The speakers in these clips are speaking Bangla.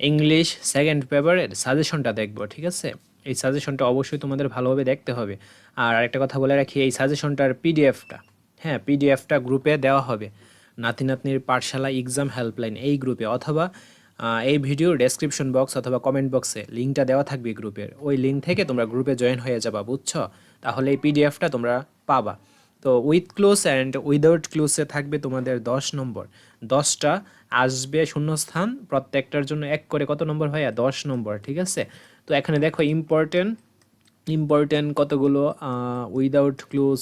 ইংলিশ সেকেন্ড পেপারের সাজেশনটা দেখব, ঠিক আছে? এই সাজেশনটা অবশ্যই তোমাদের ভালোভাবে দেখতে হবে। আর আরেকটা কথা বলে রাখি, এই সাজেশনটার পিডিএফটা হ্যাঁ পিডিএফটা গ্রুপে দেওয়া হবে। নাতি নাতনির পাঠশালা এক্সাম হেল্পলাইন এই গ্রুপে অথবা এই ভিডিওর ডেসক্রিপশন বক্স অথবা কমেন্ট বক্সে লিঙ্কটা দেওয়া থাকবে গ্রুপের ওই লিঙ্ক থেকে তোমরা গ্রুপে জয়েন হয়ে যাবা, বুঝছ? তাহলে এই পিডিএফটা তোমরা পাবা। তো উইথ ক্লোজ অ্যান্ড উইদাউট ক্লোজে থাকবে তোমাদের দশ নম্বর। দশটা আসবে শূন্যস্থান, প্রত্যেকটার জন্য এক করে কত নম্বর ভাইয়া? দশ নম্বর, ঠিক আছে? তো এখানে দেখো ইম্পর্টেন্ট ইম্পর্টেন্ট কতগুলো? উইদাউট ক্লোজ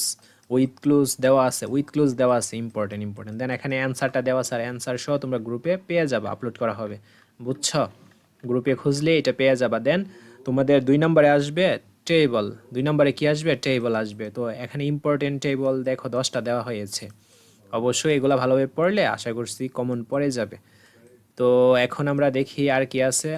উইথ ক্লোজ দেওয়া আছে উইথ ক্লোজ দেওয়া আছে ইম্পর্টেন্ট ইম্পর্টেন্ট দেন এখানে অ্যান্সারটা দেওয়া আছে, আর অ্যান্সার সহ তোমরা গ্রুপে পেয়ে যাবে আপলোড করা হবে। বুঝছ? গ্রুপে খুঁজলে এটা পেয়ে যাবা। দেন তোমাদের দুই নম্বরে আসবে টেবল দুই নম্বরে কি আসবে? টেবল আসবে। তো এখানে ইম্পর্টেন্ট টেবল দেখো দশটা দেওয়া হয়েছে। অবশ্যই এগুলো ভালোভাবে পড়লে আশা করছি কমন পড়ে যাবে। তো এখন আমরা দেখি আর কি আছে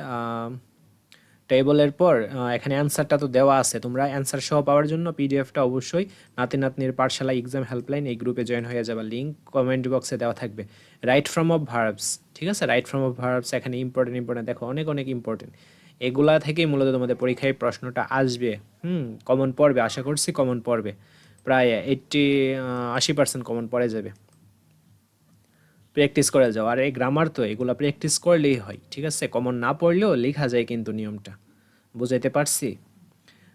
টেবলের পর এখানে অ্যান্সারটা তো দেওয়া আছে। তোমরা অ্যান্সার সহ পাওয়ার জন্য পিডিএফটা অবশ্যই নাতি নাতনির পাঠশালা এক্সাম হেল্পলাইন এই গ্রুপে জয়েন হয়ে যাবে। লিঙ্ক কমেন্ট বক্সে দেওয়া থাকবে। রাইট ফ্রম অফ ভার্বস ঠিক আছে? রাইট ফ্রম অফ ভার্বস এখানে ইম্পর্টেন্ট ইম্পর্টেন্ট দেখো অনেক অনেক ইম্পর্টেন্ট এগুলা থেকেই মূলত তোমাদের পরীক্ষায় প্রশ্নটা আসবে। হুম কমন পড়বে, আশা করছি কমন পড়বে। প্রায় এইট্টি আশি পার্সেন্ট কমন পড়ে যাবে। প্র্যাকটিস করে যাও। আর এই গ্রামার তো, এগুলো প্র্যাকটিস করলেই হয়, ঠিক আছে? কমন না পড়লেও লেখা যায় কিন্তু নিয়মটা। বুঝাইতে পারছি?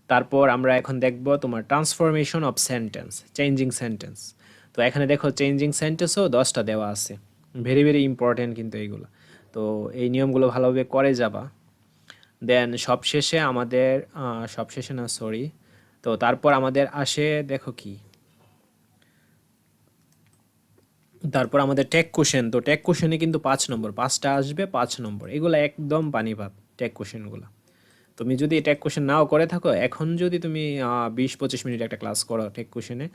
তারপর আমরা এখন দেখব তোমার transformation of sentence changing sentence তো এখানে দেখো চেঞ্জিং সেন্টেন্সও দশটা দেওয়া আছে। ভেরি ভেরি ইম্পর্টেন্ট কিন্তু এইগুলো তো এই নিয়মগুলো ভালোভাবে করে যাবা। দেন সবশেষে আমাদের সবশেষে না সরি তো তারপর আমাদের আসে, দেখো কি। তারপর আমাদের টেক কোশ্চেন তো টেক কোশ্চেনে কিন্তু পাঁচ নম্বর, পাঁচটা আসবে, পাঁচ নম্বর। এগুলো একদম পানি ভাব টেক কোশ্চেনগুলো তুমি যদি টেক কোশ্চেন নাও করে থাকো, এখন যদি তুমি বিশ পঁচিশ মিনিট একটা ক্লাস করো টেক কোশ্চেনে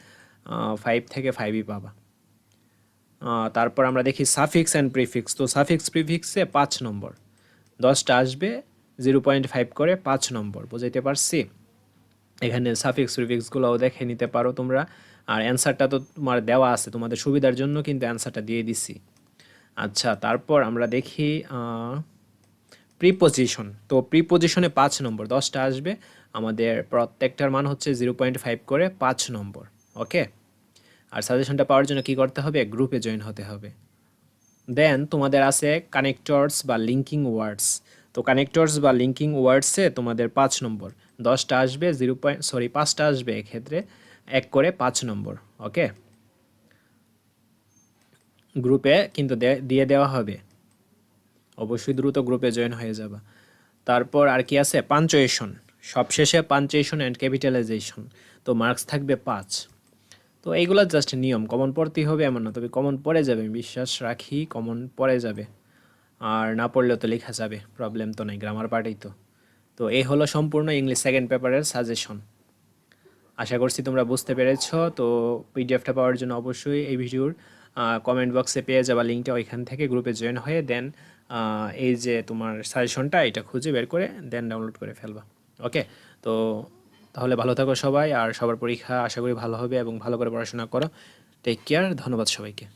ফাইভ থেকে ফাইভই পাবা। তারপর আমরা দেখি সাফিক্স অ্যান্ড প্রিফিক্স তো সাফিক্স প্রিফিক্সে পাঁচ নম্বর। দশটা আসবে জিরো পয়েন্ট ফাইভ করে পাঁচ নম্বর, বুঝাইতে পারছি? এখানে সাফিক্স প্রিফিক্সগুলোও দেখে নিতে পারো তোমরা। আর অ্যান্সারটা তো তোমার দেওয়া আছে, তোমাদের সুবিধার জন্য কিন্তু অ্যান্সারটা দিয়ে দিছি। আচ্ছা তারপর আমরা দেখি প্রিপোজিশন তো প্রিপোজিশনে পাঁচ নম্বর, দশটা আসবে। আমাদের প্রত্যেকটার মান হচ্ছে জিরো পয়েন্ট ফাইভ করে পাঁচ নম্বর, ওকে? আর সাজেশনটা পাওয়ার জন্য কি করতে হবে? গ্রুপে জয়েন হতে হবে। দেন তোমাদের আছে কানেক্টরস বা লিঙ্কিং ওয়ার্ডস তো কানেক্টরস বা লিঙ্কিং ওয়ার্ডসে তোমাদের পাঁচ নম্বর। দশটা আসবে জিরো পয়েন্ট সরি পাঁচটা আসবে এক্ষেত্রে এক করে পাঁচ নম্বর ওকে গ্রুপে কিন্তু দিয়ে দেওয়া হবে। অবশ্যই দ্রুত গ্রুপে জয়েন হয়ে যাবা। তারপর আর কি আছে? পাঞ্চুয়েশন সবশেষে পাঞ্চুয়েশন অ্যান্ড ক্যাপিটালাইজেশন তো মার্কস থাকবে পাঁচ। তো এইগুলো জাস্ট নিয়ম। কমন পড়তেই হবে, এমন না। তবে কমন পড়ে যাবে বিশ্বাস রাখি কমন পড়ে যাবে। আর না পড়লেও তো লেখা যাবে প্রবলেম তো নেই গ্রামার পার্টেই তো। তো এই হলো সম্পূর্ণ ইংলিশ সেকেন্ড পেপারের সাজেশন আশা করছি তোমরা বুঝতে পেরেছ, তো পিডিএফটা পাওয়ার জন্য অবশ্যই এই ভিডিওর কমেন্ট বক্সে পেয়ে যাবা লিঙ্কটা ওইখান থেকে গ্রুপে জয়েন হয়ে দেন এই যে তোমার সাজেশনটা এটা খুঁজে বের করে দেন ডাউনলোড করে ফেলবা। ওকে তো তাহলে ভালো থাকো সবাই, আর সবার পরীক্ষা আশা করি ভালো হবে এবং ভালো করে পড়াশোনা করো। টেক কেয়ার ধন্যবাদ সবাইকে।